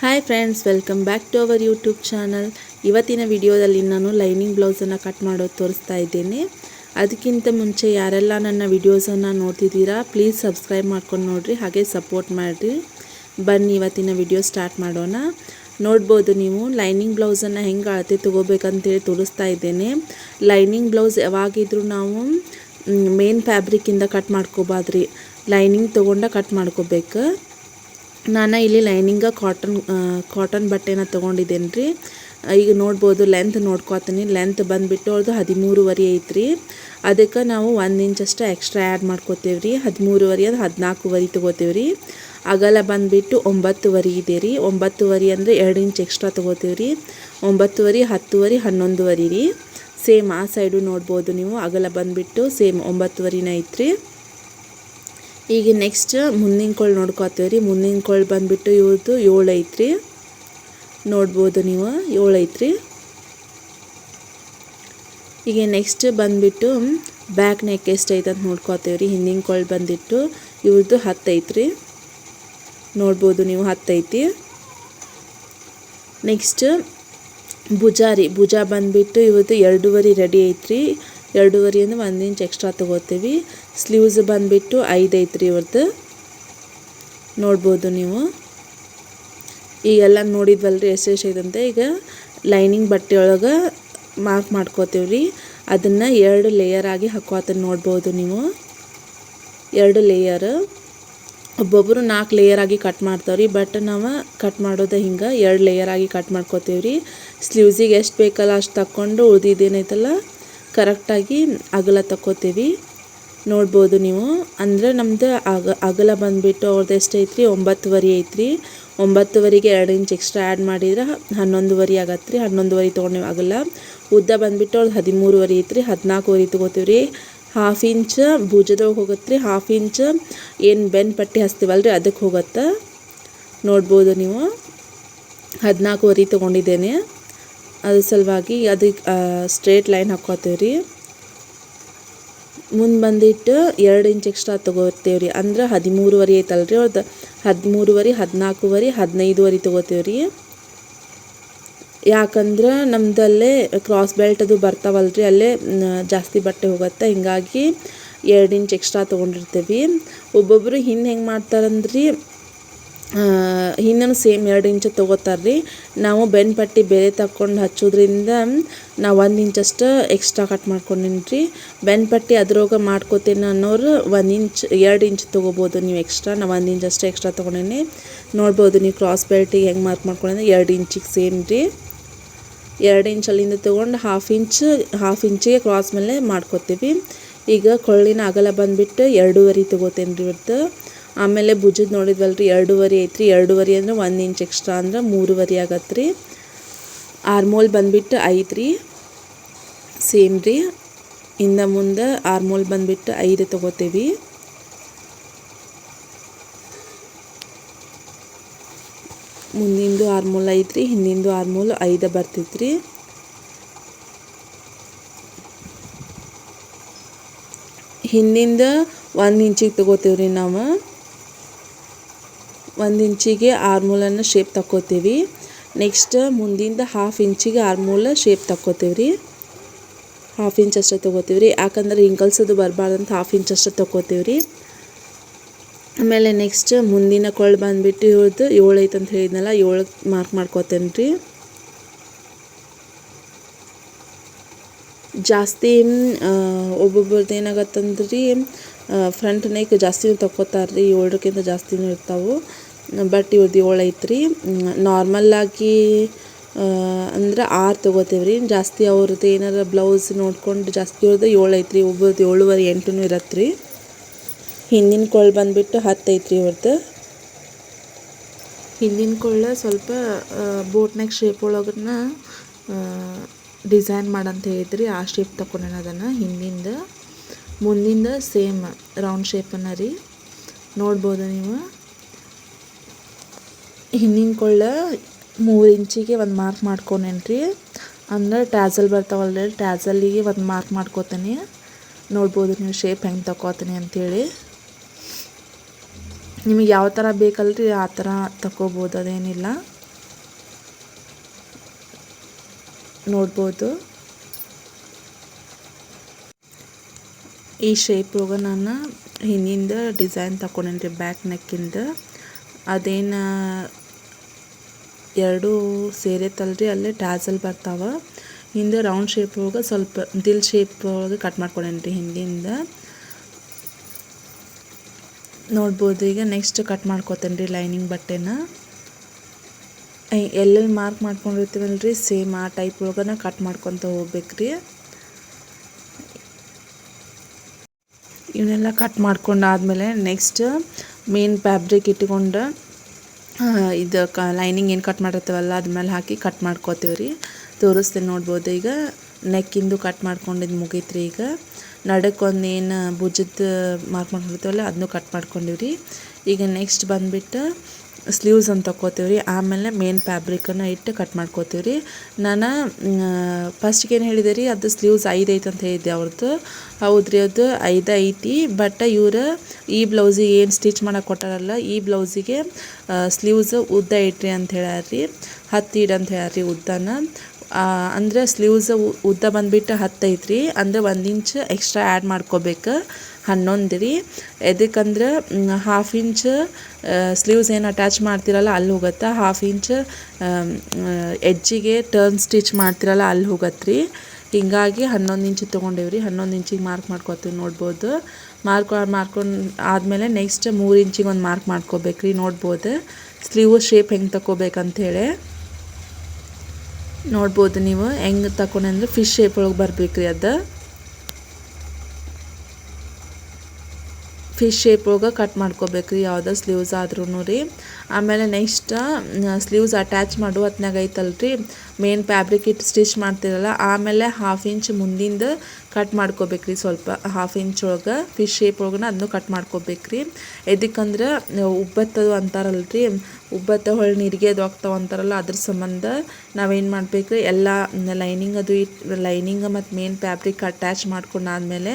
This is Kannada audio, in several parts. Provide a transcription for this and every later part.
Hi friends welcome back to our YouTube channel ಇವತ್ತಿನ ವಿಡಿಯೋದಲ್ಲಿ ನಾನು ಲೈನಿಂಗ್ ಬ್ಲೌಸನ್ನು ಕಟ್ ಮಾಡೋದು ತೋರಿಸ್ತಾ ಇದ್ದೇನೆ. ಅದಕ್ಕಿಂತ ಮುಂಚೆ ಯಾರೆಲ್ಲ ನನ್ನ ವಿಡಿಯೋಸನ್ನು ನೋಡ್ತಿದ್ದೀರಾ ಪ್ಲೀಸ್ ಸಬ್ಸ್ಕ್ರೈಬ್ ಮಾಡ್ಕೊಂಡು ನೋಡಿರಿ, ಹಾಗೆ ಸಪೋರ್ಟ್ ಮಾಡಿರಿ. ಬನ್ನಿ ಇವತ್ತಿನ ವಿಡಿಯೋ ಸ್ಟಾರ್ಟ್ ಮಾಡೋಣ. ನೋಡ್ಬೋದು ನೀವು ಲೈನಿಂಗ್ ಬ್ಲೌಸನ್ನು ಹೆಂಗೆ ಅಳತೆ ತೊಗೋಬೇಕಂತೇಳಿ ತೋರಿಸ್ತಾ ಇದ್ದೇನೆ. ಲೈನಿಂಗ್ ಬ್ಲೌಸ್ ಯಾವಾಗಿದ್ರೂ ನಾವು ಮೇನ್ ಫ್ಯಾಬ್ರಿಕ್ಕಿಂದ ಕಟ್ ಮಾಡ್ಕೋಬಾದ್ರಿ. ಲೈನಿಂಗ್ ತೊಗೊಂಡ ಕಟ್ ಮಾಡ್ಕೋಬೇಕು. ನಾನು ಇಲ್ಲಿ ಲೈನಿಂಗ ಕಾಟನ್ ಕಾಟನ್ ಬಟ್ಟೆನ ತೊಗೊಂಡಿದ್ದೇನೆ ರೀ ಈಗ ನೋಡ್ಬೋದು ಲೆಂತ್ ನೋಡ್ಕೊತೀನಿ. ಲೆಂತ್ ಬಂದುಬಿಟ್ಟು ಅವ್ರದ್ದು ಹದಿಮೂರುವರೆ ಐತ್ರಿ. ಅದಕ್ಕೆ ನಾವು ಒಂದು ಇಂಚಷ್ಟು ಎಕ್ಸ್ಟ್ರಾ ಆ್ಯಡ್ ಮಾಡ್ಕೋತೀವಿ ರೀ ಹದಿಮೂರುವರೆ ಅದು ಹದಿನಾಲ್ಕುವರೆ ತೊಗೋತೇವೆ ರೀ ಅಗಲ ಬಂದುಬಿಟ್ಟು ಒಂಬತ್ತುವರೆ ಇದೆ ರೀ ಒಂಬತ್ತುವರೆ ಅಂದರೆ ಎರಡು ಇಂಚ್ ಎಕ್ಸ್ಟ್ರಾ ತೊಗೋತೀವಿ ರೀ ಒಂಬತ್ತುವರೆ, ಹತ್ತುವರೆ, ಹನ್ನೊಂದುವರೆ ರೀ. ಸೇಮ್ ಆ ಸೈಡು ನೋಡ್ಬೋದು ನೀವು. ಅಗಲ ಬಂದುಬಿಟ್ಟು ಸೇಮ್ ಒಂಬತ್ತುವರೆನೇ ಐತ್ರಿ. ಈಗ ನೆಕ್ಸ್ಟ್ ಮುಂದಿನ ಕೊಳ್ ನೋಡ್ಕೊತೀವಿ ರೀ. ಮುಂದಿನ ಕೊಳ್ ಬಂದುಬಿಟ್ಟು ಇವ್ರದ್ದು ಏಳು ಐತ್ರಿ. ನೋಡ್ಬೋದು ನೀವು. ಏಳು ಐತ್ರಿ. ಈಗ ನೆಕ್ಸ್ಟ್ ಬಂದುಬಿಟ್ಟು ಬ್ಯಾಕ್ ನೆಕ್ ಎಷ್ಟು ಐತಂತ ನೋಡ್ಕೊತೀವಿ ರೀ. ಹಿಂದಿನ ಕೊಳ್ ಬಂದಿಟ್ಟು ಇವ್ರದ್ದು ಹತ್ತು ಐತ್ರಿ. ನೋಡ್ಬೋದು ನೀವು ಹತ್ತೈತಿ ನೆಕ್ಸ್ಟ್ ಭುಜ ರೀ. ಭುಜ ಬಂದುಬಿಟ್ಟು ಇವತ್ತು ಎರಡೂವರೆ ರೆಡಿ ಐತ್ರಿ. ಎರಡೂವರೆ ಅಂದ್ರೆ ಒಂದು ಇಂಚ್ ಎಕ್ಸ್ಟ್ರಾ ತೊಗೋತೀವಿ. ಸ್ಲೀವ್ಸ್ ಬಂದುಬಿಟ್ಟು ಐದು ಐತ್ರಿ ಇವ್ರದ್ದು ನೋಡ್ಬೋದು ನೀವು. ಈಗೆಲ್ಲ ನೋಡಿದ್ವಲ್ರಿ ಎಷ್ಟು ಎಷ್ಟು ಐತಂತೆ. ಈಗ ಲೈನಿಂಗ್ ಬಟ್ಟೆ ಒಳಗೆ ಮಾರ್ಕ್ ಮಾಡ್ಕೋತೀವಿ ರೀ ಅದನ್ನು ಎರಡು ಲೇಯರ್ ಆಗಿ ಹಾಕೋತ ನೋಡ್ಬೋದು ನೀವು. ಎರಡು ಲೇಯರ್ ಒಬ್ಬೊಬ್ಬರು ನಾಲ್ಕು ಲೇಯರ್ ಆಗಿ ಕಟ್ ಮಾಡ್ತಾವ್ರಿ ಬಟ್ ನಾವು ಕಟ್ ಮಾಡೋದು ಹಿಂಗೆ ಎರಡು ಲೇಯರ್ ಆಗಿ ಕಟ್ ಮಾಡ್ಕೋತೀವಿ ರೀ ಸ್ಲೀವ್ಸಿಗೆ ಎಷ್ಟು ಬೇಕಲ್ಲ ಅಷ್ಟು ತಕ್ಕೊಂಡು ಉಳಿದಿದ್ದೇನೈತಲ್ಲ ಕರೆಕ್ಟಾಗಿ ಅಗಲ ತಕ್ಕೋತೀವಿ. ನೋಡ್ಬೋದು ನೀವು. ಅಂದರೆ ನಮ್ದು ಅಗ, ಅಗಲ ಬಂದುಬಿಟ್ಟು ಅವ್ರದ್ದು ಎಷ್ಟು ಐತ್ರಿ? ಒಂಬತ್ತುವರೆ ಐತ್ರಿ. ಒಂಬತ್ತುವರೆಗೆ ಎರಡು ಇಂಚ್ ಎಕ್ಸ್ಟ್ರಾ ಆ್ಯಡ್ ಮಾಡಿದ್ರೆ ಹನ್ನೊಂದುವರೆ ಆಗತ್ತೆ ರೀ ಹನ್ನೊಂದುವರೆ ತೊಗೊಂಡು ಅಗಲ. ಉದ್ದ ಬಂದುಬಿಟ್ಟು ಅವ್ರದ್ದು ಹದಿಮೂರುವರೆ ಐತ್ರಿ. ಹದಿನಾಲ್ಕುವರೆ ತೊಗೋತೀವಿ ರೀ ಹಾಫ್ ಇಂಚ್ ಭುಜದೊಳಗೆ ಹೋಗುತ್ತೆ ರೀ ಹಾಫ್ ಇಂಚ್ ಏನು ಬೆನ್ ಪಟ್ಟಿ ಹಚ್ತೀವಲ್ಲ ರೀ ಅದಕ್ಕೆ ಹೋಗುತ್ತೆ. ನೋಡ್ಬೋದು ನೀವು. ಹದಿನಾಲ್ಕುವರೆ ತೊಗೊಂಡಿದ್ದೇನೆ. ಅದ್ರ ಸಲುವಾಗಿ ಅದಕ್ಕೆ ಸ್ಟ್ರೇಟ್ ಲೈನ್ ಹಾಕ್ಕೋತೀವಿ ರೀ. ಮುಂದೆ ಬಂದಿಟ್ಟು ಎರಡು ಇಂಚ್ ಎಕ್ಸ್ಟ್ರಾ ತೊಗೋತೀವಿ ರೀ. ಅಂದ್ರೆ ಹದಿಮೂರುವರೆ ಐತಲ್ಲ ರೀ ಅವ್ರದ್ದು ಹದಿಮೂರುವರೆ ಹದಿನಾಲ್ಕುವರೆ ಹದಿನೈದುವರೆ ತೊಗೋತೀವಿ ರೀ. ಯಾಕಂದ್ರೆ ನಮ್ದಲ್ಲೇ ಕ್ರಾಸ್ ಬೆಲ್ಟ್ ಅದು ಬರ್ತಾವಲ್ಲ ರೀ ಅಲ್ಲೇ ಜಾಸ್ತಿ ಬಟ್ಟೆ ಹೋಗುತ್ತೆ. ಹಿಂಗಾಗಿ ಎರಡು ಇಂಚ್ ಎಕ್ಸ್ಟ್ರಾ ತೊಗೊಂಡಿರ್ತೀವಿ. ಒಬ್ಬೊಬ್ಬರು ಹಿಂದೆ ಹೆಂಗೆ ಮಾಡ್ತಾರಂದ್ರಿ ಹಿಂದೂ ಸೇಮ್ ಎರಡು ಇಂಚು ತೊಗೋತಾರೆ ರೀ ನಾವು ಬೆನ್ ಪಟ್ಟಿ ಬೇರೆ ತಕ್ಕೊಂಡು ಹಚ್ಚೋದ್ರಿಂದ ನಾವು ಒಂದು ಇಂಚಷ್ಟು ಎಕ್ಸ್ಟ್ರಾ ಕಟ್ ಮಾಡ್ಕೊಂಡೀನಿ ರೀ ಬೆನ್ ಪಟ್ಟಿ ಅದ್ರೊಳಗೆ ಮಾಡ್ಕೋತೀನಿ ಅನ್ನೋರು ಒಂದು ಇಂಚ್, ಎರಡು ಇಂಚ್ ತೊಗೋಬೋದು. ನೀವು ಎಕ್ಸ್ಟ್ರಾ ನಾವು ಒಂದು ಇಂಚಷ್ಟು ಎಕ್ಸ್ಟ್ರಾ ತೊಗೊಂಡೀನಿ. ನೋಡ್ಬೋದು ನೀವು ಕ್ರಾಸ್ ಬೆಲ್ಟಿಗೆ ಹೆಂಗೆ ಮಾರ್ಕ್ ಮಾಡ್ಕೊಂಡಿದ್ರೆ ಎರಡು ಇಂಚಿಗೆ ಸೇಮ್ ರೀ. ಎರಡು ಇಂಚ್ ಅಲ್ಲಿಂದ ತೊಗೊಂಡು ಹಾಫ್ ಇಂಚ್ ಹಾಫ್ ಇಂಚಿಗೆ ಕ್ರಾಸ್ ಮೇಲೆ ಮಾಡ್ಕೋತೀವಿ. ಈಗ ಕೊಳ್ಳಿನ ಅಗಲ ಬಂದುಬಿಟ್ಟು ಎರಡೂವರೆ ತೊಗೋತೇನೆ ರೀ ಇವತ್ತು ಆಮೇಲೆ ಭುಜದ ನೋಡಿದ್ವಲ್ಲ ರೀ ಎರಡೂವರೆ ಐತ್ರಿ. ಎರಡೂವರೆ ಅಂದ್ರೆ ಒಂದು ಇಂಚ್ ಎಕ್ಸ್ಟ್ರಾ ಅಂದ್ರೆ ಮೂರುವರೆ ಆಗತ್ತೆ ರೀ ಆರ್ಮೋಲ್ ಬಂದುಬಿಟ್ಟು ಐದು ರೀ ಸೇಮ್ ರೀ. ಇಂದ ಮುಂದೆ ಆರ್ಮೋಲ್ ಬಂದುಬಿಟ್ಟು ಐದು ತೊಗೋತೀವಿ. ಮುಂದಿಂದು ಆರ್ಮೋಲ್ ಐತ್ರಿ, ಹಿಂದಿಂದು ಆರ್ಮೋಲ್ ಐದು ಬರ್ತೈತ್ರಿ. ಹಿಂದಿಂದ ಒಂದು ಇಂಚಿಗೆ ತೊಗೋತೀವ್ರಿ ನಾವು. ಒಂದು ಇಂಚಿಗೆ ಆರ್ಮೂಲನ್ನು ಶೇಪ್ ತಕ್ಕೋತೀವಿ. ನೆಕ್ಸ್ಟ್ ಮುಂದಿಂದ ಹಾಫ್ ಇಂಚಿಗೆ ಆರ್ಮೂಲ ಶೇಪ್ ತಕ್ಕೋತೀವಿ ರೀ ಹಾಫ್ ಇಂಚ್ ಅಷ್ಟೇ ತೊಗೋತೀವಿ ರೀ ಯಾಕಂದ್ರೆ ರಿಂಕಲ್ಸ್ ಅದು ಬರಬಾರ್ದಂತ ಹಾಫ್ ಇಂಚ್ ಅಷ್ಟೇ ತೊಗೋತೀವಿ ರೀ ಆಮೇಲೆ ನೆಕ್ಸ್ಟ್ ಮುಂದಿನ ಕೊಳ್ ಬಂದುಬಿಟ್ಟು ಇವ್ರದ್ದು ಏಳು ಐತೆ ಅಂತ ಹೇಳಿದ್ನಲ್ಲ, ಏಳು ಮಾರ್ಕ್ ಮಾಡ್ಕೋತೇನೆ ರೀ ಜಾಸ್ತಿ ಒಬ್ಬೊಬ್ರದ್ದು ಏನಾಗತ್ತಂದ್ರೆ ರೀ ಫ್ರಂಟ್ ನೆಕ್ ಜಾಸ್ತಿನೂ ತಕ್ಕೋತಾರೆ ರೀ ಏಳಕ್ಕಿಂತ ಜಾಸ್ತಿನೂ ಇರ್ತಾವೆ. ಬಟ್ ಇವ್ರದ್ದು ಏಳು ಐತ್ರಿ. ನಾರ್ಮಲ್ಲಾಗಿ ಅಂದ್ರೆ ಆರು ತೊಗೋತೀವಿ ರೀ. ಜಾಸ್ತಿ ಅವ್ರದ್ದು ಏನಾರ ಬ್ಲೌಸ್ ನೋಡ್ಕೊಂಡು ಜಾಸ್ತಿ ಇವ್ರದ್ದು ಏಳು ಐತ್ರಿ. ಒಬ್ಬರದ್ದು ಏಳುವರೆ ಎಂಟು ಇರತ್ತೆ ರೀ ಹಿಂದಿನ ಕೊಳ್ಳ ಬಂದುಬಿಟ್ಟು ಹತ್ತು ಐತ್ರಿ ಇವ್ರದ್ದು ಹಿಂದಿನ ಕೊಳ್ಳ ಸ್ವಲ್ಪ ಬೋಟ್ನಾಗ ಶೇಪ್ ಒಳಗನ್ನ ಡಿಸೈನ್ ಮಾಡಂತ ಹೇಳಿದ್ರಿ. ಆ ಶೇಪ್ ತಗೊಂಡೇನ ಅದನ್ನು ಹಿಂದಿಂದ. ಮುಂದಿಂದ ಸೇಮ್ ರೌಂಡ್ ಶೇಪನ್ನು ರೀ. ನೋಡ್ಬೋದು ನೀವು. ಹಿಂದಿನ ಕೊಳ್ಳ ಮೂರು ಇಂಚಿಗೆ ಒಂದು ಮಾರ್ಕ್ ಮಾಡ್ಕೊಂಡೇನ್ರಿ ಅಂದ್ರೆ ಟ್ಯಾಸಲ್ ಬರ್ತಾವಲ್ಲ ರೀ ಟ್ಯಾಸಲ್ಲಿಗೆ ಒಂದು ಮಾರ್ಕ್ ಮಾಡ್ಕೋತೀನಿ. ನೋಡ್ಬೋದು ನೀವು ಶೇಪ್ ಹೆಂಗೆ ತಗೋತೀನಿ ಅಂಥೇಳಿ ನಿಮಗೆ ಯಾವ ಥರ ಬೇಕಲ್ಲ ರೀ ಆ ಥರ ತಗೋಬೋದು ಅದೇನಿಲ್ಲ. ನೋಡ್ಬೋದು. ಈ ಶೇಪ್ ಒಳಗೆ ನಾನು ಹಿಂದಿಂದ ಡಿಸೈನ್ ತಗೊಂಡೇನಿ ಬ್ಯಾಕ್ ನೆಕ್ಕಿಂದ ಅದೇನು ಎರಡು ಸೇರೈತಲ್ರಿ, ಅಲ್ಲೇ ಟ್ಯಾಸಲ್ ಬರ್ತಾವೆ. ಹಿಂದೆ ರೌಂಡ್ ಶೇಪ್ ಒಳಗೆ ಸ್ವಲ್ಪ ದಿಲ್ ಶೇಪ್ ಒಳಗೆ ಕಟ್ ಮಾಡ್ಕೊಂಡೇನಿ ಹಿಂದಿಂದ. ನೋಡ್ಬೋದು, ಈಗ ನೆಕ್ಸ್ಟ್ ಕಟ್ ಮಾಡ್ಕೊತೇನೆ ರೀ ಲೈನಿಂಗ್ ಬಟ್ಟೆನ ಎಲ್ಲೆಲ್ಲಿ ಮಾರ್ಕ್ ಮಾಡ್ಕೊಂಡಿರ್ತೀವಲ್ಲ ರೀ ಸೇಮ್ ಆ ಟೈಪ್ ಒಳಗನ ಕಟ್ ಮಾಡ್ಕೊತ ಹೋಗ್ಬೇಕ್ರಿ. ಇವನ್ನೆಲ್ಲ ಕಟ್ ಮಾಡ್ಕೊಂಡಾದ್ಮೇಲೆ ನೆಕ್ಸ್ಟ್ ಮೇನ್ ಫ್ಯಾಬ್ರಿಕ್ ಇಟ್ಕೊಂಡು ಇದು ಕ ಲೈನಿಂಗ್ ಏನು ಕಟ್ ಮಾಡಿರ್ತೀವಲ್ಲ ಅದ್ರ ಮೇಲೆ ಹಾಕಿ ಕಟ್ ಮಾಡ್ಕೋತೀವಿ ರೀ ತೋರಿಸ್ತೇನೆ ನೋಡ್ಬೋದು ಈಗ. ನೆಕ್ಕಿಂದು ಕಟ್ ಮಾಡ್ಕೊಂಡಿದ್ದು ಮುಗೀತು ರೀ ಈಗ. ನಡಕ್ಕೊಂದು ಏನು ಭುಜದ ಮಾರ್ಕ್ ಮಾಡ್ಕೊಂಡಿರ್ತೀವಲ್ಲ ಅದನ್ನು ಕಟ್ ಮಾಡ್ಕೊಂಡಿವಿ ರೀ ಈಗ ನೆಕ್ಸ್ಟ್ ಬಂದುಬಿಟ್ಟು ಸ್ಲೀವ್ಸ್ ಅಂತ ತಗೋತೀವಿ ರೀ ಆಮೇಲೆ ಮೇನ್ ಫ್ಯಾಬ್ರಿಕನ್ನು ಇಟ್ಟು ಕಟ್ ಮಾಡ್ಕೋತೀವಿ ರೀ ನಾನು ಫಸ್ಟ್ಗೆ ಏನು ಹೇಳಿದೆ ರೀ ಅದು ಸ್ಲೀವ್ಸ್ ಐದು ಐತೆ ಅಂತ ಹೇಳಿದ್ದೆ ಅವ್ರದ್ದು ಹೌದು ರೀ ಅದು ಐದು ಐತಿ. ಬಟ್ ಇವರು ಈ ಬ್ಲೌಸಿಗೆ ಏನು ಸ್ಟಿಚ್ ಮಾಡೋಕೆ ಕೊಟ್ಟಾರಲ್ಲ, ಈ ಬ್ಲೌಸಿಗೆ ಸ್ಲೀವ್ಸ್ ಉದ್ದ ಇಟ್ರಿ ಅಂತ ಹೇಳ್ಯಾರ ಹತ್ತು ಇಡು ಅಂತ ರೀ ಉದ್ದನ. ಅಂದರೆ ಸ್ಲೀವ್ಸ್ ಉದ್ದ ಬಂದುಬಿಟ್ಟು ಹತ್ತೈತೆ ರೀ ಅಂದರೆ ಒಂದು ಇಂಚ್ ಎಕ್ಸ್ಟ್ರಾ ಆ್ಯಡ್ ಮಾಡ್ಕೋಬೇಕು. ಹನ್ನೊಂದು ರೀ ಎದಕ್ಕಂದ್ರೆ ಹಾಫ್ ಇಂಚ್ ಸ್ಲೀವ್ಸ್ ಏನು ಅಟ್ಯಾಚ್ ಮಾಡ್ತಿರಲ್ಲ ಅಲ್ಲಿ ಹೋಗುತ್ತೆ? ಹಾಫ್ ಇಂಚ್ ಎಜ್ಜಿಗೆ ಟರ್ನ್ ಸ್ಟಿಚ್ ಮಾಡ್ತಿರಲ್ಲ ಅಲ್ಲಿ ಹೋಗತ್ತೆ ರೀ ಹೀಗಾಗಿ ಹನ್ನೊಂದು ಇಂಚ್ ತೊಗೊಂಡೇವ್ರಿ. ಹನ್ನೊಂದು ಇಂಚಿಗೆ ಮಾರ್ಕ್ ಮಾಡ್ಕೊತೀವಿ ನೋಡ್ಬೋದು. ಮಾರ್ಕ್ ಮಾರ್ಕೊಂಡು ಆದಮೇಲೆ ನೆಕ್ಸ್ಟ್ ಮೂರು ಇಂಚಿಗೆ ಒಂದು ಮಾರ್ಕ್ ಮಾಡ್ಕೋಬೇಕು ರೀ ನೋಡ್ಬೋದು. ಸ್ಲೀವ್ ಶೇಪ್ ಹೆಂಗೆ ತಗೋಬೇಕಂತೇಳಿ ನೋಡ್ಬೋದು ನೀವು. ಹೆಂಗೆ ತಗೊಂಡೆ ಫಿಶ್ ಶೇಪ್ ಒಳಗೆ ಬರಬೇಕು ಅದು. ಫಿಶ್ ಶೇಪ್ ಒಳಗೆ ಕಟ್ ಮಾಡ್ಕೋಬೇಕು ರೀ ಯಾವುದೇ ಸ್ಲೀವ್ಸ್ ಆದ್ರೂ ರೀ. ಆಮೇಲೆ ನೆಕ್ಸ್ಟ್ ಸ್ಲೀವ್ಸ್ ಅಟ್ಯಾಚ್ ಮಾಡೋ ಹೊತ್ನಾಗ ಐತಲ್ರಿ. ಮೇನ್ ಫ್ಯಾಬ್ರಿಕ್ ಇಟ್ಟು ಸ್ಟಿಚ್ ಮಾಡ್ತಿರಲ್ಲ, ಆಮೇಲೆ ಹಾಫ್ ಇಂಚ್ ಮುಂದಿಂದ ಕಟ್ ಮಾಡ್ಕೋಬೇಕ್ರಿ ಸ್ವಲ್ಪ. ಹಾಫ್ ಇಂಚ್ ಒಳಗೆ ಫಿಶ್ ಶೇಪ್ ಒಳಗನ ಅದನ್ನು ಕಟ್ ಮಾಡ್ಕೋಬೇಕ್ರಿ. ಎದಕ್ಕಂದ್ರೆ, ಉಬ್ಬತ್ತದು ಅಂತಾರಲ್ರಿ. ಉಬ್ಬತ್ತ ಹೊಳ್ಳಿ ನೀರಿಗೆ ಅದು ಆಗ್ತಾವ ಅಂತಾರಲ್ಲ, ಅದ್ರ ಸಂಬಂಧ ನಾವೇನು ಮಾಡಬೇಕು ಎಲ್ಲ ಲೈನಿಂಗ್ ಅದು ಇಟ್ಟು ಲೈನಿಂಗ್ ಮತ್ತು ಮೇನ್ ಫ್ಯಾಬ್ರಿಕ್ ಅಟ್ಯಾಚ್ ಮಾಡ್ಕೊಂಡಾದ್ಮೇಲೆ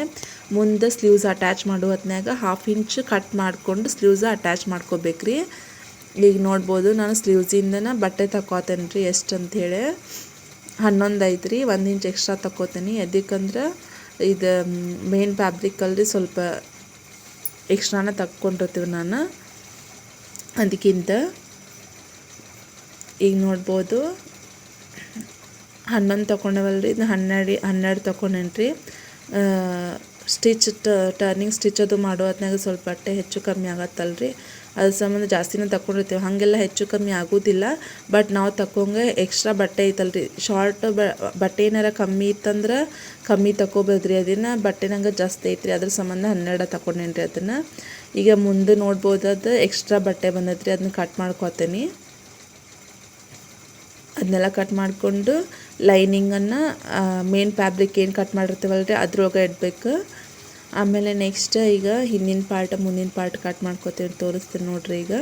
ಮುಂದೆ ಸ್ಲೀವ್ಸ್ ಅಟ್ಯಾಚ್ ಮಾಡೋ ಹೊತ್ನ್ಯಾಗ ಹಾಫ್ ಇಂಚ್ ಕಟ್ ಮಾಡಿಕೊಂಡು ಸ್ಲೀವ್ಸ್ ಅಟ್ಯಾಚ್ ಮಾಡ್ಕೋಬೇಕ್ರಿ. ಈಗ ನೋಡ್ಬೋದು ನಾನು ಸ್ಲೀವ್ಸಿಂದನ ಬಟ್ಟೆ ತಗೋತೇನೆ ರೀ ಎಷ್ಟು ಅಂಥೇಳಿ ಹನ್ನೊಂದು ಐತೆ ರೀ ಒಂದು ಇಂಚ್ ಎಕ್ಸ್ಟ್ರಾ ತಗೋತೀನಿ ಎದಕ್ಕಂದ್ರೆ ಇದು ಮೇನ್ ಫ್ಯಾಬ್ರಿಕಲ್ಲಿ ಸ್ವಲ್ಪ ಎಕ್ಸ್ಟ್ರಾನ ತಕ್ಕೊಂಡಿರ್ತೀವಿ ನಾನು. ಅದಕ್ಕಿಂತ ಈಗ ನೋಡ್ಬೋದು ಹನ್ನೊಂದು ತೊಗೊಂಡವಲ್ರಿ ಇದು ಹನ್ನೆರಡು ಹನ್ನೆರಡು ತೊಗೊಂಡೇನಿ ರೀ. ಸ್ಟಿಚ್ ಟರ್ನಿಂಗ್ ಸ್ಟಿಚ್ ಅದು ಮಾಡೋ ಹೊತ್ನಾಗ ಸ್ವಲ್ಪ ಬಟ್ಟೆ ಹೆಚ್ಚು ಕಮ್ಮಿ ಆಗತ್ತಲ್ರಿ. ಅದ್ರ ಸಂಬಂಧ ಜಾಸ್ತಿನೇ ತಗೊಂಡಿರ್ತೀವಿ ಹಾಗೆಲ್ಲ ಹೆಚ್ಚು ಕಮ್ಮಿ ಆಗೋದಿಲ್ಲ. ಬಟ್ ನಾವು ತಕೊಂಗೆ ಎಕ್ಸ್ಟ್ರಾ ಬಟ್ಟೆ ಐತಲ್ರಿ. ಶಾರ್ಟ್ ಬಟ್ಟೆ ಏನಾರ ಕಮ್ಮಿ ಇತ್ತಂದ್ರೆ ಕಮ್ಮಿ ತಗೋಬೋದ್ರಿ ಅದನ್ನು. ಬಟ್ಟೆ ನಂಗೆ ಜಾಸ್ತಿ ಐತ್ರಿ. ಅದ್ರ ಸಂಬಂಧ ಹನ್ನೆರಡು ತಗೊಂಡೇನು ರೀ ಅದನ್ನು ಈಗ ಮುಂದೆ ನೋಡ್ಬೋದು ಅದು ಎಕ್ಸ್ಟ್ರಾ ಬಟ್ಟೆ ಬಂದೈತ್ರಿ ಅದನ್ನ ಕಟ್ ಮಾಡ್ಕೊತೀನಿ. ಅದನ್ನೆಲ್ಲ ಕಟ್ ಮಾಡಿಕೊಂಡು ಲೈನಿಂಗನ್ನು ಮೇನ್ ಫ್ಯಾಬ್ರಿಕ್ ಏನು ಕಟ್ ಮಾಡಿರ್ತೀವಲ್ಲ ರೀ ಅದ್ರೊಳಗೆ ಇಡಬೇಕು. ಆಮೇಲೆ ನೆಕ್ಸ್ಟ್ ಈಗ ಹಿಂದಿನ ಪಾರ್ಟ್, ಮುಂದಿನ ಪಾರ್ಟ್ ಕಟ್ ಮಾಡ್ಕೊತೀವಿ ತೋರಿಸ್ತೀನಿ ನೋಡ್ರಿ ಈಗ.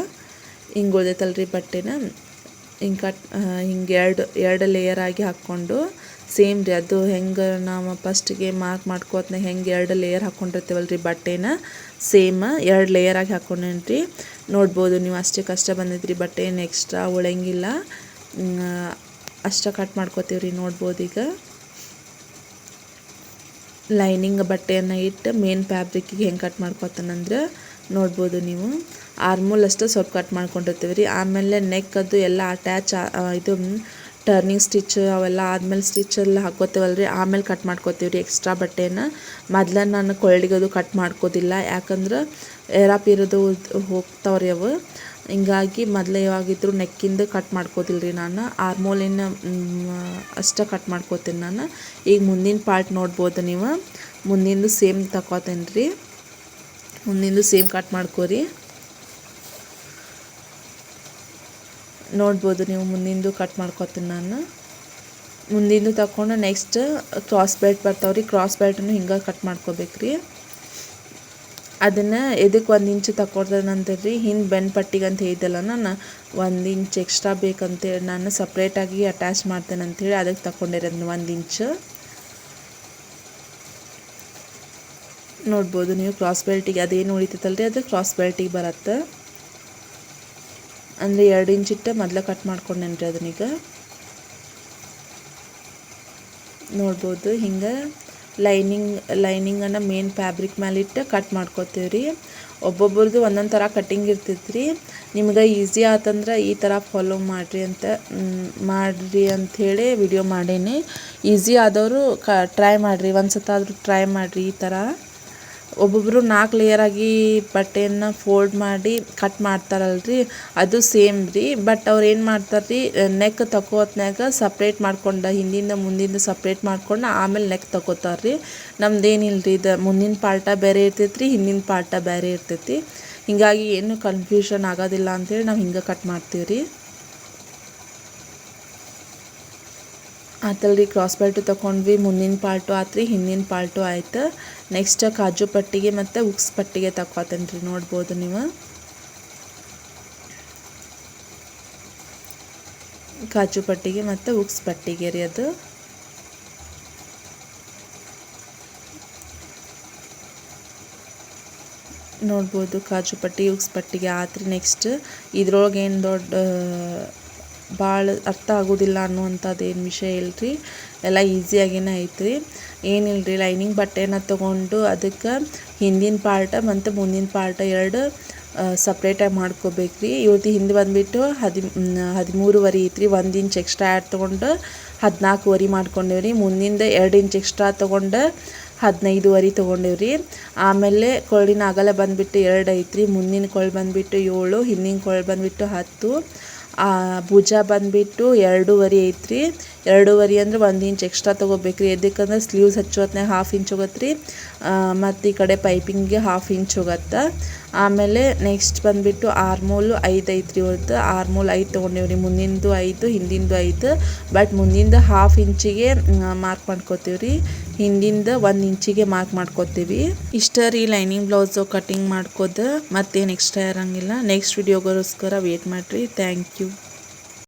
ಹಿಂಗೆ ಉಳ್ದೈತಲ್ಲ ರೀ ಬಟ್ಟೆನ. ಹಿಂಗೆ ಕಟ್ ಹಿಂಗೆ ಎರಡು ಎರಡು ಲೇಯರ್ ಆಗಿ ಹಾಕ್ಕೊಂಡು ಸೇಮ್ ರೀ ಅದು ಹೆಂಗೆ ನಾವು ಫಸ್ಟಿಗೆ ಮಾರ್ಕ್ ಮಾಡ್ಕೋತ್ನ ಹೆಂಗೆ ಎರಡು ಲೇಯರ್ ಹಾಕ್ಕೊಂಡಿರ್ತೀವಲ್ಲ ರೀ ಬಟ್ಟೆನ. ಸೇಮ್ ಎರಡು ಲೇಯರ್ ಆಗಿ ಹಾಕ್ಕೊಂಡೇನಿ ರೀ ನೋಡ್ಬೋದು ನೀವು ಅಷ್ಟೇ ಕಷ್ಟ ಬಂದಿದ್ರಿ ಬಟ್ಟೆ ಏನು ಎಕ್ಸ್ಟ್ರಾ ಉಳಂಗಿಲ್ಲ ಅಷ್ಟೇ ಕಟ್ ಮಾಡ್ಕೋತೀವಿ ರೀ ನೋಡ್ಬೋದು ಈಗ. ಲೈನಿಂಗ್ ಬಟ್ಟೆಯನ್ನು ಇಟ್ಟು ಮೇನ್ ಫ್ಯಾಬ್ರಿಕ್ಕಿಗೆ ಹೆಂಗೆ ಕಟ್ ಮಾಡ್ಕೊತಾನಂದ್ರೆ ನೋಡ್ಬೋದು ನೀವು. ಆರ್ಮೂಲ್ ಅಷ್ಟೇ ಸ್ವಲ್ಪ ಕಟ್ ಮಾಡ್ಕೊಂಡಿರ್ತೀವಿ ರೀ. ಆಮೇಲೆ ನೆಕ್ ಅದು ಎಲ್ಲ ಅಟ್ಯಾಚ್ ಇದು ಟರ್ನಿಂಗ್ ಸ್ಟಿಚ್ ಅವೆಲ್ಲ ಆದಮೇಲೆ ಸ್ಟಿಚ್ ಎಲ್ಲ ಹಾಕೋತೇವಲ್ಲ ರೀ ಆಮೇಲೆ ಕಟ್ ಮಾಡ್ಕೋತೀವಿ ರೀ ಎಕ್ಸ್ಟ್ರಾ ಬಟ್ಟೆಯನ್ನು. ಮೊದ್ಲು ನಾನು ಅದು ಕಟ್ ಮಾಡ್ಕೋದಿಲ್ಲ. ಯಾಕಂದ್ರೆ ಏರಾಪಿರೋದು ಹೋಗ್ತಾವ್ರಿ ಅವು. ಹಿಂಗಾಗಿ ಮೊದಲೇ ಯಾವಾಗಿದ್ರು ನೆಕ್ಕಿಂದ ಕಟ್ ಮಾಡ್ಕೋದಿಲ್ಲ ರೀ ನಾನು. ಆರ್ಮೋಲಿನ ಅಷ್ಟೇ ಕಟ್ ಮಾಡ್ಕೋತೀನಿ ನಾನು. ಈಗ ಮುಂದಿನ ಪಾರ್ಟ್ ನೋಡ್ಬೋದು ನೀವು. ಮುಂದಿಂದು ಸೇಮ್ ತಕೋತೇನೆ ರೀ ಮುಂದಿಂದು ಸೇಮ್ ಕಟ್ ಮಾಡ್ಕೋರಿ. ನೋಡ್ಬೋದು ನೀವು ಮುಂದಿಂದು ಕಟ್ ಮಾಡ್ಕೋತೀನಿ ನಾನು. ಮುಂದಿಂದು ತಗೊಂಡು ನೆಕ್ಸ್ಟ್ ಕ್ರಾಸ್ ಬೆಲ್ಟ್ ಬರ್ತಾವ್ರಿ. ಕ್ರಾಸ್ ಬೆಲ್ಟನ್ನು ಹಿಂಗೆ ಕಟ್ ಮಾಡ್ಕೋಬೇಕು ರೀ ಅದನ್ನು ಎದಕ್ಕೆ ಒಂದು ಇಂಚ್ ತಗೊಳ್ತಾನಂತೇಳಿ ಹಿಂದೆ ಬೆನ್ ಪಟ್ಟಿಗೆ ಅಂತ ಹೇಳಿದ್ದಲ್ಲ ನಾನು ಒಂದು ಇಂಚ್ ಎಕ್ಸ್ಟ್ರಾ ಬೇಕಂತೇಳಿ ನಾನು ಸಪ್ರೇಟಾಗಿ ಅಟ್ಯಾಚ್ ಮಾಡ್ತೇನೆ ಅಂಥೇಳಿ ಅದಕ್ಕೆ ತಗೊಂಡಿರೋದು ಒಂದು ಇಂಚ್ ನೋಡ್ಬೋದು ನೀವು ಕ್ರಾಸ್ ಬೆಲ್ಟಿಗೆ ಅದೇನು ಉಳಿತೈತಲ್ರಿ ಅದು ಕ್ರಾಸ್ ಬೆಲ್ಟಿಗೆ ಬರತ್ತೆ. ಅಂದರೆ ಎರಡು ಇಂಚ್ ಇಟ್ಟು ಮೊದಲೇ ಕಟ್ ಮಾಡ್ಕೊಂಡೇನ್ರಿ ಅದನ್ನೀಗ. ನೋಡ್ಬೋದು ಹಿಂಗೆ. ಲೈನಿಂಗ್ ಲೈನಿಂಗನ್ನು ಮೇನ್ ಫ್ಯಾಬ್ರಿಕ್ ಮೇಲಿಟ್ಟು ಕಟ್ ಮಾಡ್ಕೋತೀವಿ ರೀ. ಒಬ್ಬೊಬ್ರದ್ದು ಒಂದೊಂದು ಥರ ಕಟ್ಟಿಂಗ್ ಇರ್ತೈತೆ ರೀ. ನಿಮ್ಗೆ ಈಸಿ ಆತಂದ್ರೆ ಈ ಥರ ಫಾಲೋ ಮಾಡಿರಿ ಅಂತ ಮಾಡಿರಿ ಅಂಥೇಳಿ ವಿಡಿಯೋ ಮಾಡೀನಿ. ಈಸಿ ಆದವರು ಕ ಟ್ರೈ ಮಾಡಿರಿ. ಒಂದು ಸತ ಆದರೂ ಟ್ರೈ ಮಾಡಿರಿ ಈ ಥರ ಒಬ್ಬೊಬ್ಬರು ನಾಲ್ಕು ಲೇಯರಾಗಿ ಬಟ್ಟೆಯನ್ನು ಫೋಲ್ಡ್ ಮಾಡಿ ಕಟ್ ಮಾಡ್ತಾರಲ್ರಿ, ಅದು ಸೇಮ್ ರೀ. ಬಟ್ ಅವ್ರು ಏನು ಮಾಡ್ತಾರೆ ರೀ ನೆಕ್ ತಗೋತ್ನಾಗ ಸಪ್ರೇಟ್ ಮಾಡ್ಕೊಂಡು, ಹಿಂದಿಂದ ಮುಂದಿಂದ ಸಪ್ರೇಟ್ ಮಾಡ್ಕೊಂಡು ಆಮೇಲೆ ನೆಕ್ ತಗೋತಾರೆ ರೀ ನಮ್ದೇನಿಲ್ಲ ರೀ ಇದು ಮುಂದಿನ ಪಾರ್ಟ ಬೇರೆ ಇರ್ತೈತೆ ರೀ ಹಿಂದಿನ ಪಾರ್ಟ ಬೇರೆ ಇರ್ತೈತಿ. ಹೀಗಾಗಿ ಏನು ಕನ್ಫ್ಯೂಷನ್ ಆಗೋದಿಲ್ಲ ಅಂತೇಳಿ ನಾವು ಹಿಂಗೆ ಕಟ್ ಮಾಡ್ತೀವಿ ರೀ ಆತಲ್ರಿ ಕ್ರಾಸ್ ಬೆಲ್ಟ್ ತೊಗೊಂಡ್ವಿ ಮುಂದಿನ ಪಾರ್ಟು ಆತ್ರಿ, ಹಿಂದಿನ ಪಾರ್ಟು ಆಯ್ತು. ನೆಕ್ಸ್ಟ್ ಕಾಜು ಪಟ್ಟಿಗೆ ಮತ್ತು ಉಕ್ಸ್ ಪಟ್ಟಿಗೆ ತಗೋತೇನೆ ನೋಡ್ಬೋದು ನೀವು. ಕಾಜು ಪಟ್ಟಿಗೆ ಮತ್ತು ಉಕ್ಸ್ ಪಟ್ಟಿಗೆ ರೀ ಅದು. ನೋಡ್ಬೋದು, ಕಾಜು ಪಟ್ಟಿ, ಉಕ್ಸ್ ಪಟ್ಟಿಗೆ ಆತ್ರಿ ನೆಕ್ಸ್ಟ್ ಇದ್ರೊಳಗೆ ಏನು ದೊಡ್ಡ ಭಾಳ ಅರ್ಥ ಆಗೋದಿಲ್ಲ ಏನು ವಿಷಯ ಇಲ್ರಿ ಎಲ್ಲ ಈಸಿಯಾಗಿನೇ ಐತ್ರಿ. ಏನಿಲ್ಲ ರೀ ಲೈನಿಂಗ್ ಬಟ್ಟೆನ ತೊಗೊಂಡು ಅದಕ್ಕೆ ಹಿಂದಿನ ಪಾರ್ಟ ಮತ್ತು ಮುಂದಿನ ಪಾರ್ಟ ಎರಡು ಸಪ್ರೇಟಾಗಿ ಮಾಡ್ಕೋಬೇಕು ರೀ ಇವತ್ತು ಹಿಂದೆ ಬಂದುಬಿಟ್ಟು ಹದಿ ಹದಿಮೂರುವರೆ ಐತ್ರಿ. ಒಂದು ಇಂಚ್ ಎಕ್ಸ್ಟ್ರಾ ಆ್ಯಡ್ ತೊಗೊಂಡು ಹದಿನಾಲ್ಕುವರೆ ಮಾಡ್ಕೊಂಡೇವಿ ರೀ ಮುಂದಿಂದ ಎರಡು ಇಂಚ್ ಎಕ್ಸ್ಟ್ರಾ ತೊಗೊಂಡು ಹದಿನೈದುವರೆ ತೊಗೊಂಡೇವ್ರಿ. ಆಮೇಲೆ ಕೊಳ್ಳಿನ ಅಗಲ ಬಂದುಬಿಟ್ಟು ಎರಡು ಐತ್ರಿ. ಮುಂದಿನ ಕೊಳ್ಳು ಬಂದುಬಿಟ್ಟು ಏಳು, ಹಿಂದಿನ ಕೊಳ್ಳು ಬಂದುಬಿಟ್ಟು ಹತ್ತು. ಭುಜ ಬಂದ್ಬಿಟ್ಟು ಎರಡೂವರೆ ಐತ್ರಿ. ಎರಡೂವರೆ ಅಂದ್ರೆ ಒಂದು ಇಂಚ್ ಎಕ್ಸ್ಟ್ರಾ ತೊಗೋಬೇಕು ರೀ ಎದಕ್ಕಂದ್ರೆ ಸ್ಲೀವ್ಸ್ ಹಚ್ಚೋ ಹೊತ್ನಾಗ ಹಾಫ್ ಇಂಚ್ ಹೋಗತ್ತೆ ರೀ ಮತ್ತು ಈ ಕಡೆ ಪೈಪಿಂಗ್ಗೆ ಹಾಫ್ ಇಂಚ್ ಹೋಗತ್ತೆ. ಆಮೇಲೆ ನೆಕ್ಸ್ಟ್ ಬಂದುಬಿಟ್ಟು ಆರ್ಮೋಲು ಐದು ಐತ್ರಿ ಹೊರತು ಆರ್ಮೋಲ್ ಐದು ತೊಗೊಂಡೇವ್ರಿ ಮುಂದಿಂದು ಐದು, ಹಿಂದಿಂದು ಐದು. ಬಟ್ ಮುಂದಿಂದ ಹಾಫ್ ಇಂಚಿಗೆ ಮಾರ್ಕ್ ಮಾಡ್ಕೋತೀವಿ ರೀ. ಹಿಂದಿಂದ ಒಂದು ಇಂಚಿಗೆ ಮಾರ್ಕ್ ಮಾಡ್ಕೋತೀವಿ. ಇಷ್ಟ ರೀ ಲೈನಿಂಗ್ ಬ್ಲೌಸು ಕಟಿಂಗ್ ಮಾಡ್ಕೋದು. ಮತ್ತೇನು ಎಕ್ಸ್ಟ್ರಾ ಇರೋಂಗಿಲ್ಲ. ನೆಕ್ಸ್ಟ್ ವಿಡಿಯೋಗೋಸ್ಕರ ವೇಟ್ ಮಾಡಿರಿ. Thank you